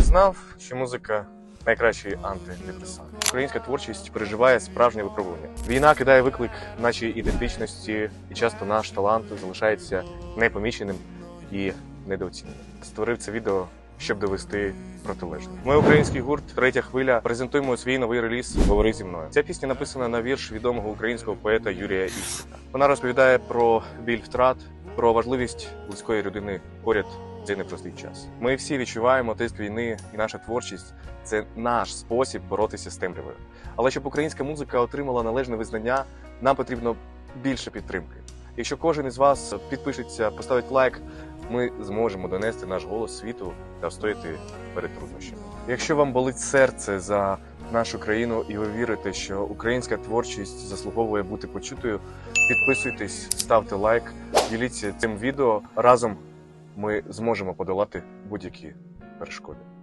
знав, що музика найкращий антидепресант. Українська творчість переживає справжнє випробування. Війна кидає виклик нашій ідентичності, і часто наш талант залишається непоміченим і недооціненим. Створив це відео, щоб довести протилежне. Ми український гурт Третя хвиля презентуємо свій новий реліз Говори зі мною. Ця пісня написана на вірш відомого українського поета Юрія Іщика. Вона розповідає про біль втрат, про важливість близької людини поряд в цей непростий час. Ми всі відчуваємо тиск війни, і наша творчість це наш спосіб боротися з темрявою. Але щоб українська музика отримала належне визнання, нам потрібно більше підтримки. Якщо кожен із вас підпишеться, поставить лайк, ми зможемо донести наш голос світу та встояти перед труднощами. Якщо вам болить серце за нашу країну і ви вірите, що українська творчість заслуговує бути почутою, підписуйтесь, ставте лайк, діліться цим відео. Разом ми зможемо подолати будь-які перешкоди.